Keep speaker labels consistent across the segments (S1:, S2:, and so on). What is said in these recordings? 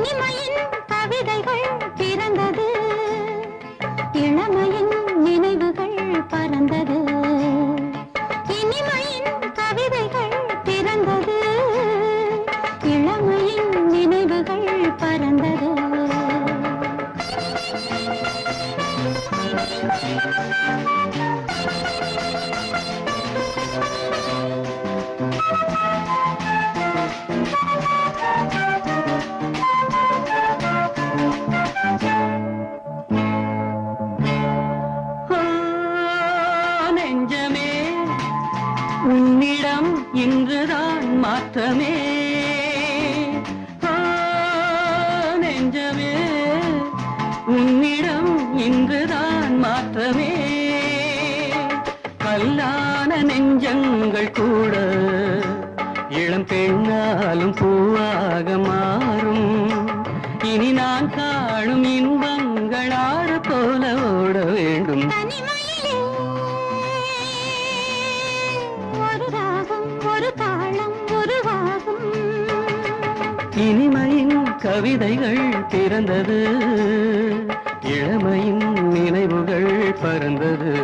S1: இனிமையின் கவிதைகள்
S2: இன்றுதான் மாற்றமே. நெஞ்சமே உன்னிடம் இன்றுதான் மாற்றமே. கல்லான நெஞ்சங்கள் கூட இளம் பெண்ணாலும் பூவாக மாறும். இனி நான் காணும் இன்பங்கள் ஆறு போல ஓட வேண்டும்.
S1: ஒரு தாளம் உருவாகும்
S2: இனிமையின் கவிதைகள் பிறந்தது இளமையின் நினைவுகள் பறந்தது.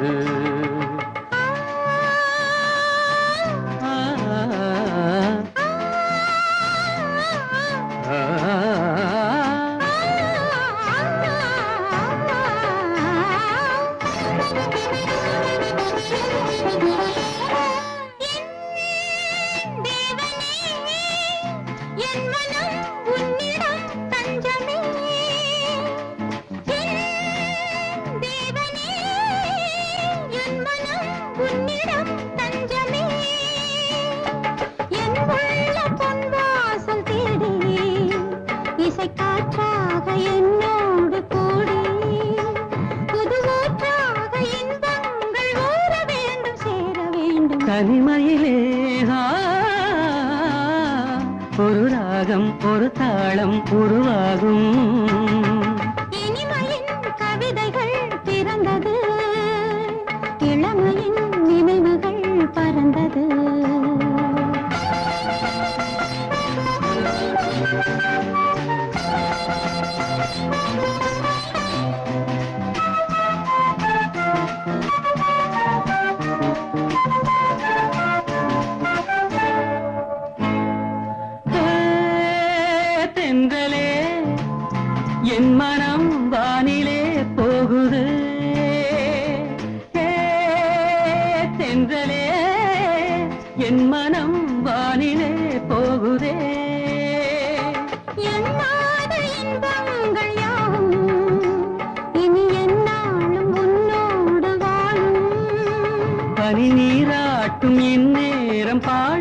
S2: தனிமையிலே ஒரு ராகம் ஒரு தாளம் உருவாகும்.
S1: இனிமையின் கவிதைகள் பிறந்தது இளமையின் நினைவுகள் பறந்தது.
S2: என் மனம் வானிலே போகுது. தென்றலே என் மனம் வானிலே போகுதே. பனி நீராட்டும் என் நேரம் பாட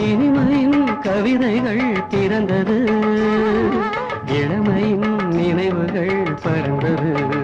S2: இனிமையின் கவிதைகள் பிறந்தது இளமையின் நினைவுகள் பறந்தது.